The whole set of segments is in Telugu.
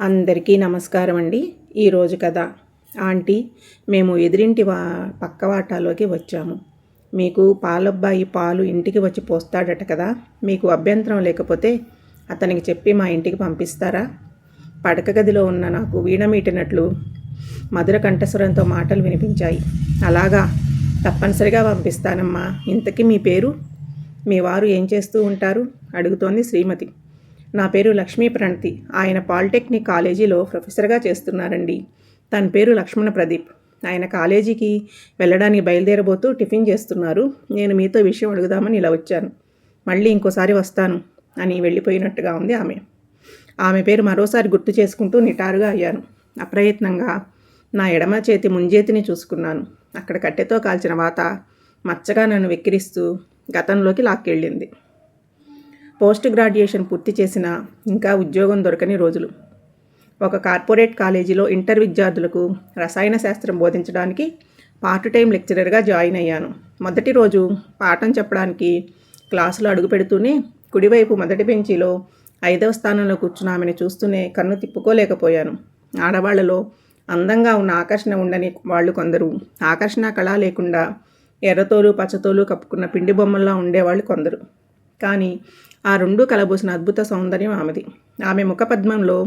అందరికీ నమస్కారం అండి. ఈరోజు కథ ఆంటీ మేము ఎదిరింటి వా పక్క వాటాలోకి వచ్చాము. మీకు పాలబ్బాయి పాలు ఇంటికి వచ్చి పోస్తాడట కదా మీకు అభ్యంతరం లేకపోతే అతనికి చెప్పి మా ఇంటికి పంపిస్తారా? పడక గదిలో ఉన్న నాకు వీణ మీటినట్లు మధుర కంఠస్వరంతో మాటలు వినిపించాయి. అలాగా తప్పనిసరిగా పంపిస్తానమ్మా. ఇంతకీ మీ పేరు? మీ వారు ఏం చేస్తూ ఉంటారు? అడుగుతోంది శ్రీమతి. నా పేరు లక్ష్మీ ప్రణతి. ఆయన పాలిటెక్నిక్ కాలేజీలో ప్రొఫెసర్గా చేస్తున్నారండి. తన పేరు లక్ష్మణ ప్రదీప్. ఆయన కాలేజీకి వెళ్ళడానికి బయలుదేరబోతూ టిఫిన్ చేస్తున్నారు. నేను మీతో విషయం అడుగుదామని ఇలా వచ్చాను. మళ్ళీ ఇంకోసారి వస్తాను అని వెళ్ళిపోయినట్టుగా ఉంది ఆమె. ఆమె పేరు మరోసారి గుర్తు చేసుకుంటూ నిటారుగా అయ్యాను. అప్రయత్నంగా నా ఎడమ చేతి ముంజేతిని చూసుకున్నాను. అక్కడ కట్టెతో కాల్చిన వాత మచ్చగా నన్ను వెక్కిరిస్తూ గతంలోకి లాక్కెళ్ళింది. పోస్ట్ గ్రాడ్యుయేషన్ పూర్తి చేసిన ఇంకా ఉద్యోగం దొరకని రోజులు. ఒక కార్పొరేట్ కాలేజీలో ఇంటర్ విద్యార్థులకు రసాయన శాస్త్రం బోధించడానికి పార్ట్ టైం లెక్చరర్గా జాయిన్ అయ్యాను. మొదటి రోజు పాఠం చెప్పడానికి క్లాసులో అడుగు పెడుతూనే కుడివైపు మొదటి బెంచీలో ఐదవ స్థానంలో కూర్చున్న ఆమెను చూస్తూనే కన్ను తిప్పుకోలేకపోయాను. ఆడవాళ్ళలో అందంగా ఉన్న ఆకర్షణ ఉండని వాళ్ళు కొందరు. ఆకర్షణ కళ లేకుండా ఎర్రతోలు పచ్చతోలు కప్పుకున్న పిండి బొమ్మల్లా ఉండేవాళ్ళు కొందరు. కానీ ఆ రెండూ కలబోసిన అద్భుత సౌందర్యం ఆమెది. ఆమె ముఖపద్మంలో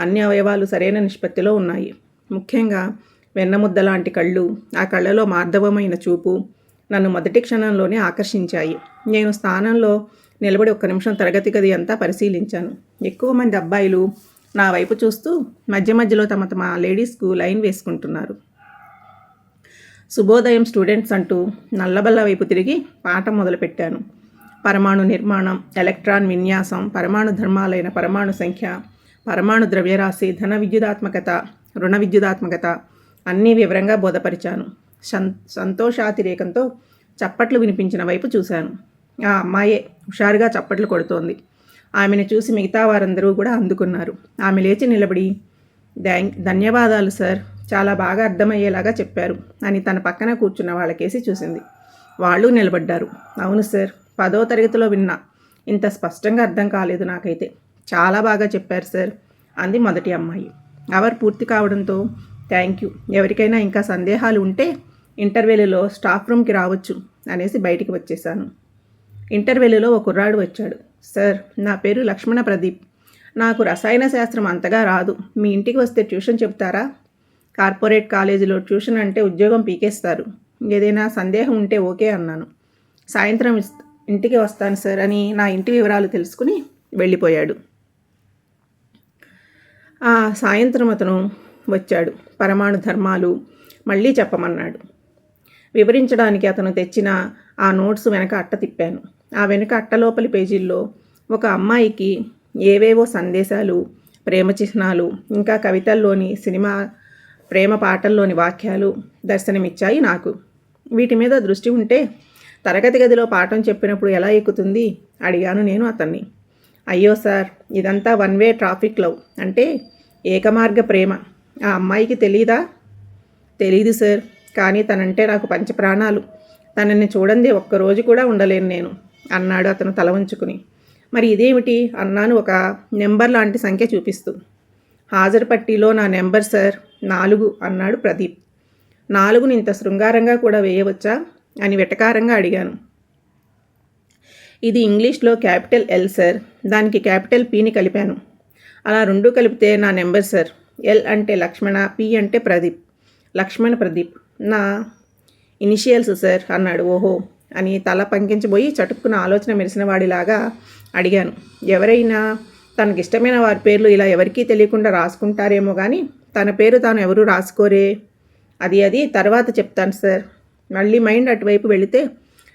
అన్ని అవయవాలు సరైన నిష్పత్తిలో ఉన్నాయి. ముఖ్యంగా వెన్నముద్ద లాంటి కళ్ళు ఆ కళ్ళలో మార్ధవమైన చూపు నన్ను మొదటి క్షణంలోనే ఆకర్షించాయి. నేను స్థానంలో నిలబడి ఒక్క నిమిషం తరగతి గది అంతా పరిశీలించాను. ఎక్కువ మంది అబ్బాయిలు నా వైపు చూస్తూ మధ్య మధ్యలో తమ తమ లేడీస్కు లైన్ వేసుకుంటున్నారు. శుభోదయం స్టూడెంట్స్ అంటూ నల్లబల్ల వైపు తిరిగి పాఠం మొదలుపెట్టాను. పరమాణు నిర్మాణం ఎలక్ట్రాన్ విన్యాసం పరమాణు ధర్మాలైన పరమాణు సంఖ్య పరమాణు ద్రవ్యరాశి ధన విద్యుదాత్మకత రుణ విద్యుదాత్మకత అన్నీ వివరంగా బోధపరిచాను. సం సంతోషాతిరేకంతో చప్పట్లు వినిపించిన వైపు చూశాను. ఆ అమ్మాయే హుషారుగా చప్పట్లు కొడుతోంది. ఆమెను చూసి మిగతా వారందరూ కూడా అందుకున్నారు. ఆమె లేచి నిలబడి థ్యాంక్ ధన్యవాదాలు సార్. చాలా బాగా అర్థమయ్యేలాగా చెప్పారు అని తన పక్కన కూర్చున్న వాళ్ళకేసి చూసింది. వాళ్ళు నిలబడ్డారు. అవును సార్. పదో తరగతిలో విన్నా. ఇంత స్పష్టంగా అర్థం కాలేదు నాకైతే. చాలా బాగా చెప్పారు సార్ అంది మొదటి అమ్మాయి. అవర్ పూర్తి కావడంతో థ్యాంక్ యూ. ఎవరికైనా ఇంకా సందేహాలు ఉంటే ఇంటర్వెల్యూలో స్టాఫ్ రూమ్కి రావచ్చు అనేసి బయటికి వచ్చేసాను ఇంటర్వెల్యూలో ఒక కుర్రాడు వచ్చాడు. సార్ నా పేరు లక్ష్మణ ప్రదీప్. నాకు రసాయన శాస్త్రం అంతగా రాదు. మీ ఇంటికి వస్తే ట్యూషన్ చెప్తారా? కార్పొరేట్ కాలేజీలో ట్యూషన్ అంటే ఉద్యోగం పీకేస్తారు. ఏదైనా సందేహం ఉంటే ఓకే అన్నాను. సాయంత్రం ఇంటికి వస్తాను సార్ అని నా ఇంటి వివరాలు తెలుసుకుని వెళ్ళిపోయాడు. ఆ సాయంత్రం అతను వచ్చాడు. పరమాణు ధర్మాలు మళ్ళీ చెప్పమన్నాడు. వివరించడానికి అతను తెచ్చిన ఆ నోట్స్ వెనక అట్ట తిప్పాను. ఆ వెనుక అట్టలోపలి పేజీల్లో ఒక అమ్మాయికి ఏవేవో సందేశాలు ప్రేమ చిహ్నాలు ఇంకా కవితల్లోని సినిమా ప్రేమ పాటల్లోని వాక్యాలు దర్శనమిచ్చాయి నాకు. వీటి మీద దృష్టి ఉంటే తరగతి గదిలో పాఠం చెప్పినప్పుడు ఎలా ఎక్కుతుంది? అడిగాను నేను అతన్ని. అయ్యో సార్ ఇదంతా వన్ వే ట్రాఫిక్ లవ్. అంటే ఏకమార్గ ప్రేమ. ఆ అమ్మాయికి తెలీదా? తెలీదు సార్ కానీ తనంటే నాకు పంచప్రాణాలు. తనని చూడండి ఒక్కరోజు కూడా ఉండలేను నేను అన్నాడు అతను తల ఉంచుకుని మరి ఇదేమిటి? అన్నాను ఒక నెంబర్ లాంటి సంఖ్య చూపిస్తూ. హాజరు పట్టీలో నా నెంబర్ సార్ నాలుగు అన్నాడు ప్రదీప్. నాలుగుని ఇంత శృంగారంగా కూడా వేయవచ్చా? అని వెటకారంగా అడిగాను. ఇది ఇంగ్లీష్లో క్యాపిటల్ ఎల్ సార్ దానికి క్యాపిటల్ పీని కలిపాను. అలా రెండు కలిపితే నా నెంబర్ సార్ ఎల్ అంటే లక్ష్మణ పి అంటే ప్రదీప్. లక్ష్మణ ప్రదీప్. నా ఇనిషియల్స్ సార్ అన్నాడు. ఓహో అని తల పంకించబోయి చటుక్కున ఆలోచన మెరిసిన వాడిలాగా అడిగాను. ఎవరైనా తనకి ఇష్టమైన వారి పేర్లు ఇలా ఎవరికీ తెలియకుండా రాసుకుంటారేమో కానీ తన పేరు తాను ఎవరు రాసుకోరే? అది అది. తర్వాత చెప్తాను సార్ మళ్ళీ మైండ్ అటువైపు వెళితే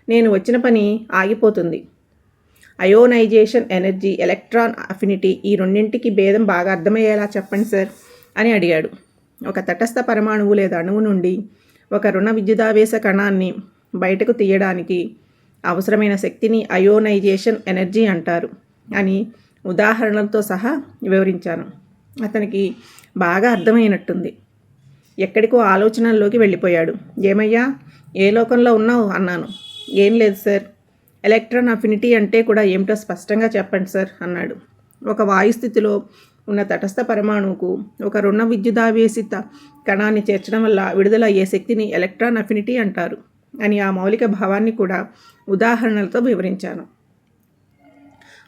నేను వచ్చిన పని ఆగిపోతుంది. అయోనైజేషన్ ఎనర్జీ ఎలక్ట్రాన్ అఫినిటీ ఈ రెండింటికి భేదం బాగా అర్థమయ్యేలా చెప్పండి సార్ అని అడిగాడు. ఒక తటస్థ పరమాణువు లేదా అణువు నుండి ఒక రుణ విద్యుదావేశ కణాన్ని బయటకు తీయడానికి అవసరమైన శక్తిని అయోనైజేషన్ ఎనర్జీ అంటారు అని ఉదాహరణలతో సహా వివరించాను. అతనికి బాగా అర్థమైనట్టుంది. ఎక్కడికో ఆలోచనల్లోకి వెళ్ళిపోయాడు. ఏమయ్యా ఏ లోకంలో ఉన్నావు? అన్నాను. ఏం లేదు సార్. ఎలక్ట్రాన్ అఫినిటీ అంటే కూడా ఏమిటో స్పష్టంగా చెప్పండి సార్ అన్నాడు. ఒక వాయుస్థితిలో ఉన్న తటస్థ పరమాణువుకు ఒక రుణ విద్యుదావేశిత కణాన్ని చేర్చడం వల్ల విడుదలయ్యే శక్తిని ఎలక్ట్రాన్ అఫినిటీ అంటారు అని ఆ మౌలిక భావాన్ని కూడా ఉదాహరణలతో వివరించాను.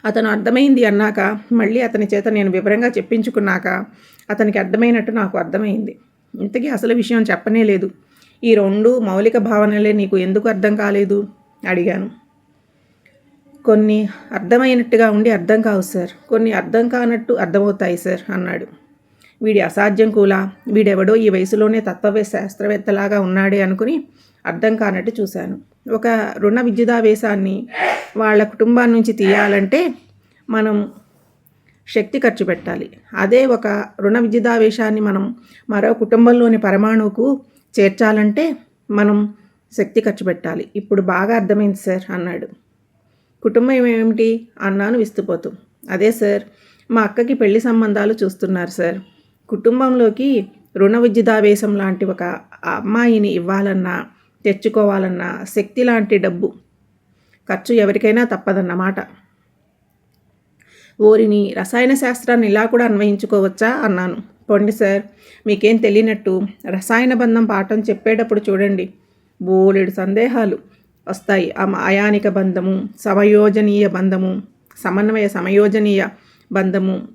అతను అర్థమైంది అన్నాక మళ్ళీ అతని చేత నేను వివరంగా చెప్పించుకున్నాక అతనికి అర్థమైనట్టు నాకు అర్థమైంది. ఇంతకీ అసలు విషయం చెప్పనే లేదు. ఈ రెండు మౌలిక భావనలే నీకు ఎందుకు అర్థం కాలేదు? అడిగాను. కొన్ని అర్థమైనట్టుగా ఉండి అర్థం కావు సార్. కొన్ని అర్థం కానట్టు అర్థమవుతాయి సార్ అన్నాడు. వీడి అసాధ్యం కూలా? వీడెవడో ఈ వయసులోనే తత్వవే శాస్త్రవేత్తలాగా ఉన్నాడే అనుకుని అర్థం కానట్టు చూశాను. ఒక రుణ విద్యుదావేశాన్ని వాళ్ళ కుటుంబం నుంచి తీయాలంటే మనం శక్తి ఖర్చు పెట్టాలి. అదే ఒక రుణ విద్యుదావేశాన్ని మనం మరో కుటుంబంలోని పరమాణువుకు చేర్చాలంటే మనం శక్తి ఖర్చు పెట్టాలి. ఇప్పుడు బాగా అర్థమైంది సార్ అన్నాడు. కుటుంబం ఏమిటి? అన్నాను విస్తుపోతూ. అదే సార్ మా అక్కకి పెళ్ళి సంబంధాలు చూస్తున్నారు సార్. కుటుంబంలోకి రుణ విద్యుదావేశం లాంటి ఒక అమ్మాయిని ఇవ్వాలన్నా తెచ్చుకోవాలన్నా శక్తి లాంటి డబ్బు ఖర్చు ఎవరికైనా తప్పదన్నమాట. ఓరిని రసాయన శాస్త్రాన్ని ఇలా కూడా అన్వయించుకోవచ్చా? అన్నాను. పొండి సార్ మీకేం తెలియనట్టు రసాయన బంధం పాఠం చెప్పేటప్పుడు చూడండి. బోలెడు సందేహాలు వస్తాయి. ఆ అయానిక బంధము సమయోజనీయ బంధము సమన్వయ సమయోజనీయ బంధము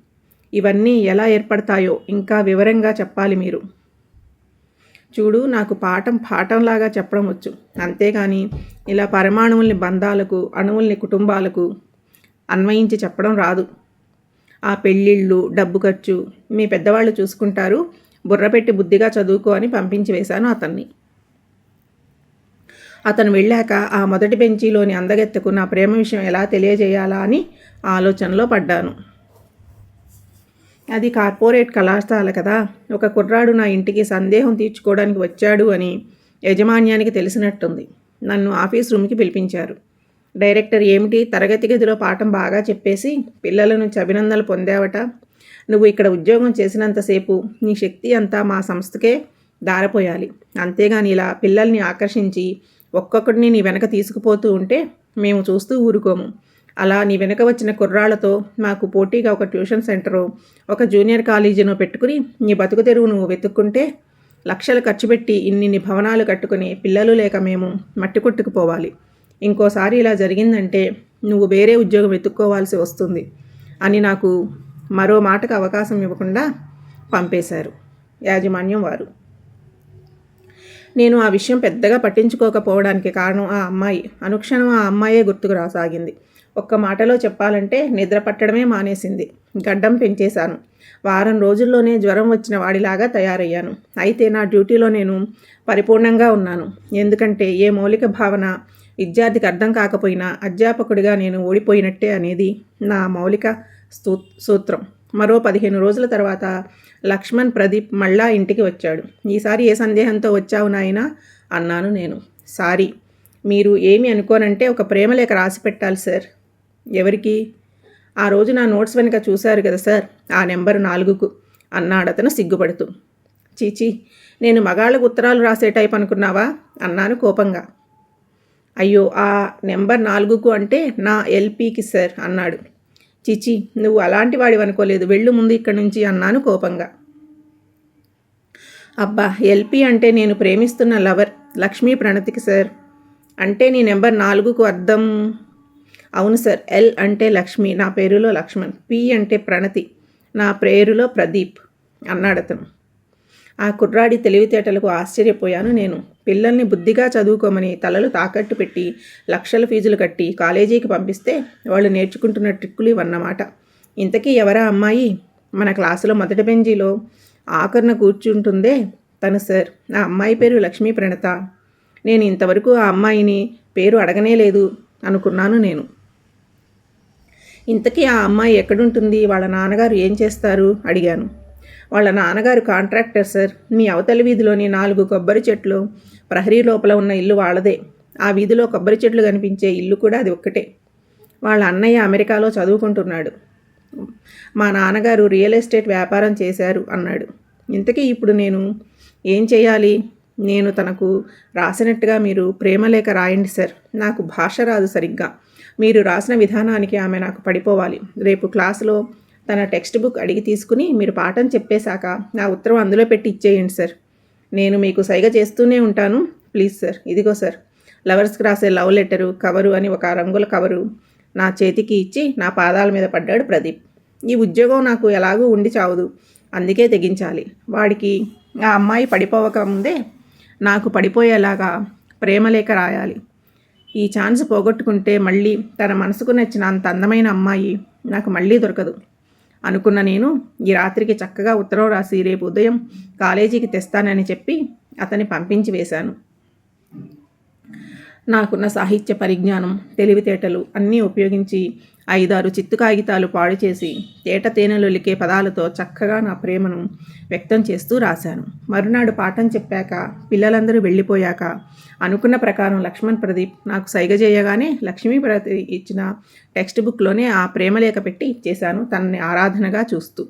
ఇవన్నీ ఎలా ఏర్పడతాయో ఇంకా వివరంగా చెప్పాలి మీరు. చూడు నాకు పాఠం పాఠంలాగా చెప్పడం వచ్చు. అంతేగాని ఇలా పరమాణువుల్ని బంధాలకు అణువుల్ని కుటుంబాలకు అన్వయించి చెప్పడం రాదు. ఆ పెళ్ళిళ్ళు డబ్బు ఖర్చు మీ పెద్దవాళ్ళు చూసుకుంటారు. బుర్రపెట్టి బుద్ధిగా చదువుకో అని పంపించి వేశాను అతన్ని. అతను వెళ్ళాక ఆ మొదటి బెంచీలోని అందగెత్తకు నా ప్రేమ విషయం ఎలా తెలియజేయాలా అని ఆలోచనలో పడ్డాను. అది కార్పొరేట్ కళాశాల కదా. ఒక కుర్రాడు నా ఇంటికి సందేహం తీర్చుకోవడానికి వచ్చాడు అని యజమాన్యానికి తెలిసినట్టుంది. నన్ను ఆఫీస్ రూమ్కి పిలిపించారు. డైరెక్టర్ ఏమిటి? తరగతి గదిలో పాఠం బాగా చెప్పేసి పిల్లల నుంచి అభినందనలు పొందావట. నువ్వు ఇక్కడ ఉద్యోగం చేసినంతసేపు నీ శక్తి అంతా మా సంస్థకే దారపోయాలి. అంతేగాని ఇలా పిల్లల్ని ఆకర్షించి ఒక్కొక్కడిని నీ వెనక తీసుకుపోతూ ఉంటే మేము చూస్తూ ఊరుకోము. అలా నీ వెనక వచ్చిన కుర్రాళ్ళతో మాకు పోటీగా ఒక ట్యూషన్ సెంటరు ఒక జూనియర్ కాలేజీనో పెట్టుకుని నీ బతుకు తెరువు నువ్వు వెతుక్కుంటే లక్షలు ఖర్చు పెట్టి ఇన్నిన్ని భవనాలు కట్టుకుని పిల్లలు లేక మేము మట్టి కొట్టుకుపోవాలి. ఇంకోసారి ఇలా జరిగిందంటే నువ్వు వేరే ఉద్యోగం వెతుక్కోవాల్సి వస్తుంది అని నాకు మరో మాటకు అవకాశం ఇవ్వకుండా పంపేశారు యాజమాన్యం వారు. నేను ఆ విషయం పెద్దగా పట్టించుకోకపోవడానికి కారణం ఆ అమ్మాయి. అనుక్షణం ఆ అమ్మాయే గుర్తుకు రాసాగింది. ఒక్క మాటలో చెప్పాలంటే నిద్ర పట్టడమే మానేసింది. గడ్డం పెంచేశాను. వారం రోజుల్లోనే జ్వరం వచ్చిన వాడిలాగా తయారయ్యాను. అయితే నా డ్యూటీలో నేను పరిపూర్ణంగా ఉన్నాను. ఎందుకంటే ఏ మౌలిక భావన విద్యార్థికి అర్థం కాకపోయినా అధ్యాపకుడిగా నేను ఓడిపోయినట్టే అనేది నా మౌలిక సూత్రం. మరో పదిహేను రోజుల తర్వాత లక్ష్మణ్ ప్రదీప్ మళ్ళా ఇంటికి వచ్చాడు. ఈసారి ఏ సందేహంతో వచ్చావు నాయనా? అన్నాను నేను. సారీ. మీరు ఏమి అనుకోనంటే ఒక ప్రేమలేఖ రాసి పెట్టాలి సార్. ఎవరికి? ఆ రోజు నా నోట్స్ వెనుక చూశారు కదా సార్. ఆ నెంబర్ నాలుగుకు. అన్నాడతను సిగ్గుపడుతూ. చీచీ నేను మగాళ్ళకు ఉత్తరాలు రాసే టైప్ అనుకున్నావా? అన్నాను కోపంగా. అయ్యో ఆ నెంబర్ నాలుగుకు అంటే నా ఎల్పీకి సార్ అన్నాడు. చిచి నువ్వు అలాంటి వాడివి అనుకోలేదు వెళ్ళు ముందు ఇక్కడి నుంచి అన్నాను కోపంగా. అబ్బా ఎల్పి అంటే నేను ప్రేమిస్తున్న లవర్ లక్ష్మీ ప్రణతికి సార్. అంటే నీ నెంబర్ నాలుగుకు అర్థం? అవును సార్ ఎల్ అంటే లక్ష్మి నా పేరులో లక్ష్మణ్ పి అంటే ప్రణతి నా పేరులో ప్రదీప్ అన్నాడతను. ఆ కుర్రాడి తెలివితేటలకు ఆశ్చర్యపోయాను నేను. పిల్లల్ని బుద్ధిగా చదువుకోమని తలలు తాకట్టు పెట్టి లక్షల ఫీజులు కట్టి కాలేజీకి పంపిస్తే వాళ్ళు నేర్చుకుంటున్న ట్రిక్కులు ఇవన్నమాట. ఇంతకీ ఎవరా అమ్మాయి? మన క్లాసులో మొదటి బెంజీలో ఆఖరణ కూర్చుంటుందే తను సార్. ఆ అమ్మాయి పేరు లక్ష్మీ ప్రణత. నేను ఇంతవరకు ఆ అమ్మాయిని పేరు అడగనే లేదు అనుకున్నాను నేను. ఇంతకీ ఆ అమ్మాయి ఎక్కడుంటుంది? వాళ్ళ నాన్నగారు ఏం చేస్తారు? అడిగాను. వాళ్ళ నాన్నగారు కాంట్రాక్టర్ సార్. మీ అవతలి వీధిలోని నాలుగు కొబ్బరి చెట్లు ప్రహరీ లోపల ఉన్న ఇల్లు వాళ్ళదే. ఆ వీధిలో కొబ్బరి చెట్లు కనిపించే ఇల్లు కూడా అది ఒక్కటే. వాళ్ళ అన్నయ్య అమెరికాలో చదువుకుంటున్నాడు. మా నాన్నగారు రియల్ ఎస్టేట్ వ్యాపారం చేశారు అన్నాడు. ఇంతకీ ఇప్పుడు నేను ఏం చేయాలి? నేను తనకు రాసినట్టుగా మీరు ప్రేమలేఖ రాయండి సార్. నాకు భాష రాదు సరిగ్గా. మీరు రాసిన విధానానికి ఆమె నాకు పడిపోవాలి. రేపు క్లాసులో తన టెక్స్ట్ బుక్ అడిగి తీసుకుని మీరు పాఠం చెప్పేశాక నా ఉత్తరం అందులో పెట్టి ఇచ్చేయండి సార్. నేను మీకు సైగ చేస్తూనే ఉంటాను. Please sir. ఇదిగో సార్. లవర్స్కి రాసే లవ్ లెటరు కవరు అని ఒక రంగుల కవరు నా చేతికి ఇచ్చి నా పాదాల మీద పడ్డాడు ప్రదీప్. ఈ ఉద్యోగం నాకు ఎలాగూ ఉండి చావదు. అందుకే తెగించాలి. వాడికి ఆ అమ్మాయి పడిపోవక ముందే నాకు పడిపోయేలాగా ప్రేమలేఖ రాయాలి. ఈ ఛాన్స్ పోగొట్టుకుంటే మళ్ళీ తన మనసుకు నచ్చిన అంత అందమైన అమ్మాయి నాకు మళ్ళీ దొరకదు. అనుకున్న నేను ఈ రాత్రికి చక్కగా ఉత్తరం రాసి రేపు ఉదయం కాలేజీకి తెస్తానని చెప్పి అతన్ని పంపించి వేశాను. నాకున్న సాహిత్య పరిజ్ఞానం తెలివితేటలు అన్నీ ఉపయోగించి ఐదారు చిత్తు కాగితాలు పాడు చేసి తేట తేనెలొలికే పదాలతో చక్కగా నా ప్రేమను వ్యక్తం చేస్తూ రాశాను. మరునాడు పాఠం చెప్పాక పిల్లలందరూ వెళ్ళిపోయాక అనుకున్న ప్రకారం లక్ష్మణ్ ప్రదీప్ నాకు సైగ చేయగానే లక్ష్మీ ప్రదీప్ ఇచ్చిన టెక్స్ట్ బుక్లోనే ఆ ప్రేమలేఖ పెట్టి ఇచ్చేశాను తనని ఆరాధనగా చూస్తూ.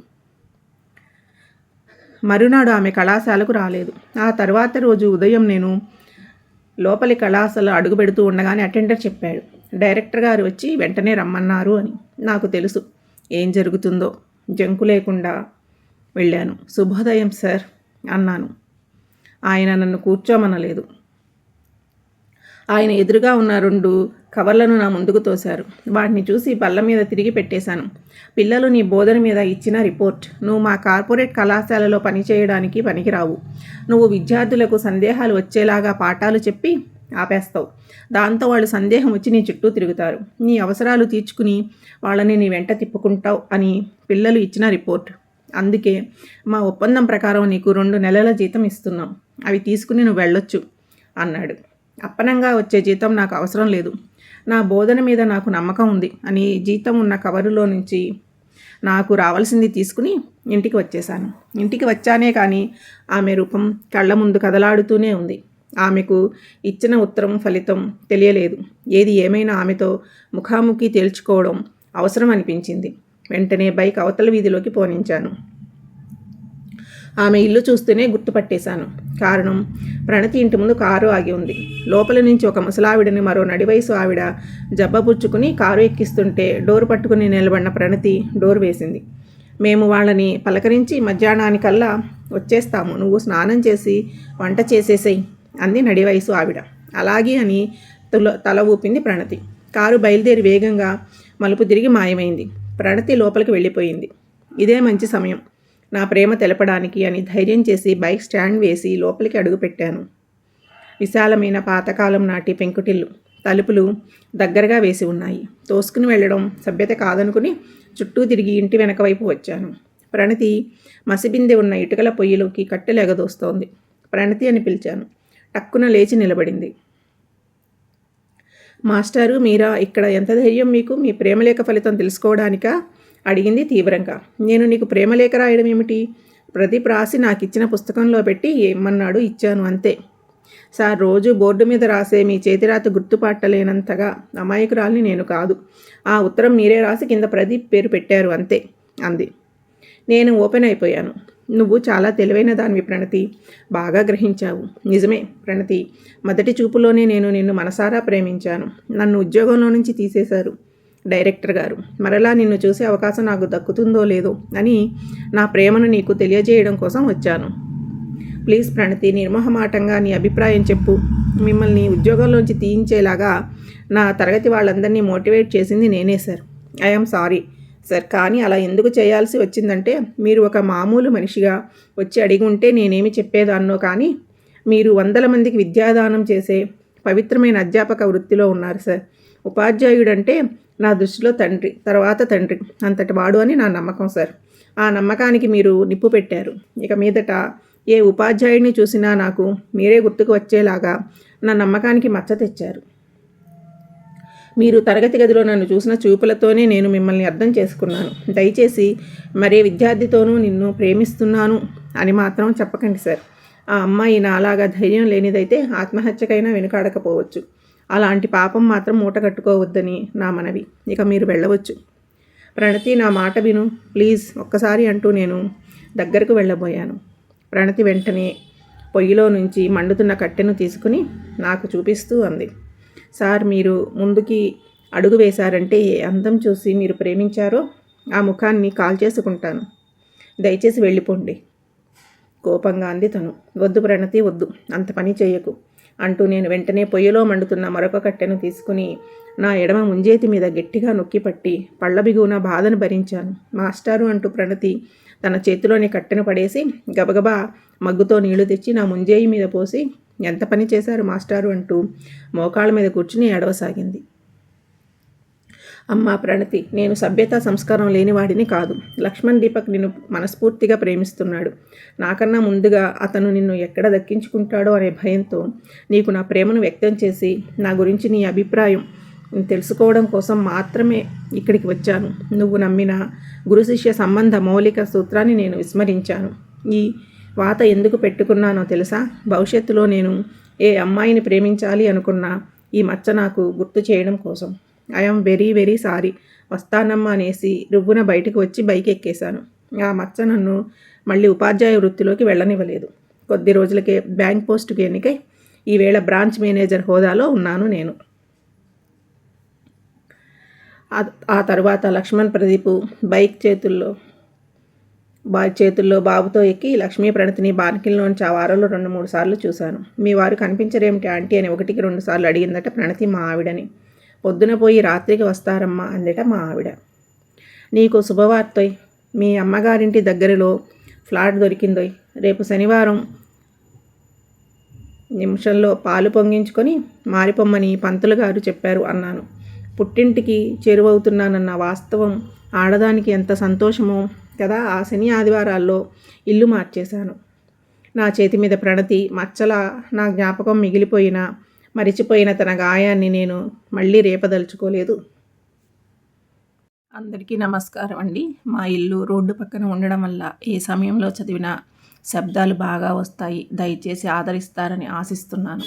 మరునాడు ఆమె కళాశాలకు రాలేదు. ఆ తర్వాత రోజు ఉదయం నేను లోపలి కళాశాల అడుగు పెడుతూ ఉండగానే అటెండర్ చెప్పాడు. డైరెక్టర్ గారు వచ్చి వెంటనే రమ్మన్నారు అని. నాకు తెలుసు. ఏం జరుగుతుందో. జంకు లేకుండా వెళ్ళాను. శుభోదయం సార్ అన్నాను. ఆయన నన్ను కూర్చోమనలేదు. ఆయన ఎదురుగా ఉన్న రెండు కవర్లను నా ముందుకు తోశారు. వాటిని చూసి బల్ల మీద తిరిగి పెట్టేశాను. పిల్లలు నీ బోధన మీద ఇచ్చిన రిపోర్ట్. నువ్వు మా కార్పొరేట్ కళాశాలలో పనిచేయడానికి పనికిరావు. నువ్వు విద్యార్థులకు సందేహాలు వచ్చేలాగా పాఠాలు చెప్పి ఆపేస్తావు. దాంతో వాళ్ళు సందేహం వచ్చి నీ చుట్టూ తిరుగుతారు. నీ అవసరాలు తీర్చుకుని వాళ్ళని నీ వెంట తిప్పుకుంటావు అని పిల్లలు ఇచ్చిన రిపోర్ట్. అందుకే మా ఒప్పందం ప్రకారం నీకు రెండు నెలల జీతం ఇస్తున్నాం. అవి తీసుకుని నువ్వు వెళ్ళొచ్చు అన్నాడు. అప్పనంగా వచ్చే జీతం నాకు అవసరం లేదు. నా బోధన మీద నాకు నమ్మకం ఉంది అని జీతం ఉన్న కవరులో నుంచి నాకు రావాల్సింది తీసుకుని ఇంటికి వచ్చేశాను. ఇంటికి వచ్చానే కానీ ఆమె రూపం కళ్ళ ముందు కదలాడుతూనే ఉంది. ఆమెకు ఇచ్చిన ఉత్తరం ఫలితం తెలియలేదు. ఏది ఏమైనా ఆమెతో ముఖాముఖి తేల్చుకోవడం అవసరం అనిపించింది. వెంటనే బైక్ అవతల వీధిలోకి పోనించాను. ఆమె ఇల్లు చూస్తూనే గుర్తుపట్టేశాను. కారణం ప్రణతి ఇంటి ముందు కారు ఆగి ఉంది. లోపల నుంచి ఒక ముసలావిడని మరో నడివయసు ఆవిడ జబ్బపుచ్చుకుని కారు ఎక్కిస్తుంటే డోర్ పట్టుకుని నిలబడిన ప్రణతి డోర్ వేసింది. మేము వాళ్ళని పలకరించి మధ్యాహ్నానికల్లా వచ్చేస్తాము. నువ్వు స్నానం చేసి వంట చేసేసేయి అంది నడివయసు ఆవిడ. అలాగే అని తుల తల ఊపింది ప్రణతి. కారు బయలుదేరి వేగంగా మలుపు తిరిగి మాయమైంది. ప్రణతి లోపలికి వెళ్ళిపోయింది. ఇదే మంచి సమయం. నా ప్రేమ తెలపడానికి అని ధైర్యం చేసి బైక్ స్టాండ్ వేసి లోపలికి అడుగుపెట్టాను. విశాలమైన పాతకాలం నాటి పెంకుటిల్లు తలుపులు దగ్గరగా వేసి ఉన్నాయి. తోసుకుని వెళ్ళడం సభ్యత కాదనుకుని చుట్టూ తిరిగి ఇంటి వెనక వైపు వచ్చాను. ప్రణతి మసిబిందె ఉన్న ఇటుకల పొయ్యిలోకి కట్టెలు ఎగదోస్తోంది ప్రణతి అని పిలిచాను. టక్కున లేచి నిలబడింది. మాస్టారు మీరా ఇక్కడ ఎంత ధైర్యం మీకు? మీ ప్రేమలేఖ ఫలితం తెలుసుకోవడానికా? అడిగింది తీవ్రంగా. నేను నీకు ప్రేమలేఖ రాయడం ఏమిటి? ప్రదీప్ రాసి నాకు ఇచ్చిన పుస్తకంలో పెట్టి ఏమన్నాడు ఇచ్చాను అంతే. సార్ రోజు బోర్డు మీద రాసే మీ చేతిరాత గుర్తుపట్టలేనంతగా అమాయకురాల్ని నేను కాదు. ఆ ఉత్తరం మీరే రాసి కింద ప్రదీప్ పేరు పెట్టారు అంతే అంది. నేను ఓపెన్ అయిపోయాను. నువ్వు చాలా తెలివైన దానివి ప్రణతి. బాగా గ్రహించావు. నిజమే ప్రణతి. మొదటి చూపులోనే నేను నిన్ను మనసారా ప్రేమించాను. నన్ను ఉద్యోగంలో నుంచి తీసేశారు. డైరెక్టర్ గారు. మరలా నిన్ను చూసే అవకాశం నాకు దక్కుతుందో లేదో అని నా ప్రేమను నీకు తెలియజేయడం కోసం వచ్చాను. ప్లీజ్ ప్రణతి నిర్మోహమాటంగా నీ అభిప్రాయం చెప్పు. మిమ్మల్ని ఉద్యోగంలోంచి తీయించేలాగా నా తరగతి వాళ్ళందరినీ మోటివేట్ చేసింది నేనే సార్. ఐఎమ్ సారీ సార్ కానీ అలా ఎందుకు చేయాల్సి వచ్చిందంటే మీరు ఒక మామూలు మనిషిగా వచ్చి అడిగి ఉంటే నేనేమి చెప్పేదాన్నో కానీ మీరు వందల మందికి విద్యాదానం చేసే పవిత్రమైన అధ్యాపక వృత్తిలో ఉన్నారు సార్. ఉపాధ్యాయుడంటే నా దృష్టిలో తండ్రి తర్వాత తండ్రి అంతటి వాడు అని నా నమ్మకం సార్ ఆ నమ్మకానికి మీరు నిప్పు పెట్టారు. ఇక మీదట ఏ ఉపాధ్యాయుడిని చూసినా నాకు మీరే గుర్తుకు వచ్చేలాగా నా నమ్మకానికి మచ్చ తెచ్చారు. మీరు తరగతి గదిలో నన్ను చూసిన చూపులతోనే నేను మిమ్మల్ని అర్థం చేసుకున్నాను. దయచేసి మరే విద్యార్థితోనూ నిన్ను ప్రేమిస్తున్నాను అని మాత్రం చెప్పకండి సార్ ఆ అమ్మాయి నాలాగా ధైర్యం లేనిదైతే ఆత్మహత్యకైనా వెనుకాడకపోవచ్చు. అలాంటి పాపం మాత్రం మూట కట్టుకోవద్దని నా మనవి. ఇక మీరు వెళ్ళవచ్చు. ప్రణతి నా మాట విను. ప్లీజ్ ఒక్కసారి అంటూ నేను దగ్గరకు వెళ్ళబోయాను. ప్రణతి వెంటనే పొయ్యిలో నుంచి మండుతున్న కట్టెను తీసుకుని నాకు చూపిస్తూ అంది. సార్ మీరు ముందుకి అడుగు వేశారంటే ఏ అందం చూసి మీరు ప్రేమించారో ఆ ముఖాన్ని కాల్ చేసుకుంటాను. దయచేసి వెళ్ళిపోండి. కోపంగా అంది తను. వద్దు ప్రణతి వద్దు. అంత పని చేయకు. అంటూ నేను వెంటనే పొయ్యిలో మండుతున్న మరొక కట్టెను తీసుకుని నా ఎడమ ముంజేతి మీద గట్టిగా నొక్కిపట్టి పళ్ళ బిగువున బాధను భరించాను. మాస్టారు అంటూ ప్రణతి తన చేతిలోని కట్టెను పడేసి గబగబా మగ్గుతో నీళ్ళు తెచ్చి నా ముంజేయి మీద పోసి ఎంత పని చేశారు మాస్టారు? అంటూ మోకాళ్ళ మీద కూర్చుని ఏడవసాగింది. అమ్మా ప్రణతి నేను సభ్యత సంస్కారం లేనివాడిని కాదు. లక్ష్మణ్ దీపక్ నిన్ను మనస్ఫూర్తిగా ప్రేమిస్తున్నాడు. నాకన్నా ముందుగా అతను నిన్ను ఎక్కడ దక్కించుకుంటాడో అనే భయంతో నీకు నా ప్రేమను వ్యక్తం చేసి నా గురించి నీ అభిప్రాయం తెలుసుకోవడం కోసం మాత్రమే ఇక్కడికి వచ్చాను. నువ్వు నమ్మిన గురు శిష్య సంబంధ మౌలిక సూత్రాన్ని నేను విస్మరించాను. ఈ వాత ఎందుకు పెట్టుకున్నానో తెలుసా? భవిష్యత్తులో నేను ఏ అమ్మాయిని ప్రేమించాలి అనుకున్నా ఈ మచ్చ నాకు గుర్తు చేయడం కోసం. ఐఎమ్ వెరీ వెరీ సారీ వస్తానమ్మా అనేసి రువ్వున బయటకు వచ్చి బైక్ ఎక్కేశాను. ఆ మచ్చ నన్ను మళ్ళీ ఉపాధ్యాయ వృత్తిలోకి వెళ్ళనివ్వలేదు. కొద్ది రోజులకే బ్యాంక్ పోస్టుకి ఎన్నికై ఈవేళ బ్రాంచ్ మేనేజర్ హోదాలో ఉన్నాను నేను. ఆ తర్వాత లక్ష్మణ్ ప్రదీప్ బైక్ చేతుల్లో బా చేతుల్లో బాబుతో ఎక్కి లక్ష్మీ ప్రణతిని బాన్కిల్లోంచి ఆ వారంలో రెండు మూడు సార్లు చూశాను. మీ వారు కనిపించరేమిటి ఆంటీ అని ఒకటికి రెండు సార్లు అడిగిందట ప్రణతి మా ఆవిడని. పొద్దున పోయి రాత్రికి వస్తారమ్మా అందట మా ఆవిడ. నీకు శుభవార్తయ్. మీ అమ్మగారింటి దగ్గరలో ఫ్లాట్ దొరికిందోయ్. రేపు శనివారం నిమిషంలో పాలు పొంగించుకొని మారిపోమ్మని పంతులు గారు చెప్పారు అన్నాను. పుట్టింటికి చేరువవుతున్నానన్న వాస్తవం ఆడదానికి ఎంత సంతోషమో కదా ఆ శని ఆదివారాల్లో ఇల్లు మార్చేశాను. నా చేతి మీద ప్రణతి మచ్చల నా జ్ఞాపకం మిగిలిపోయిన మరిచిపోయిన తన గాయాన్ని నేను మళ్ళీ రేపదలుచుకోలేదు. అందరికీ నమస్కారం అండి. మా ఇల్లు రోడ్డు పక్కన ఉండడం వల్ల ఏ సమయంలో చదివిన శబ్దాలు బాగా వస్తాయి. దయచేసి ఆదరిస్తారని ఆశిస్తున్నాను.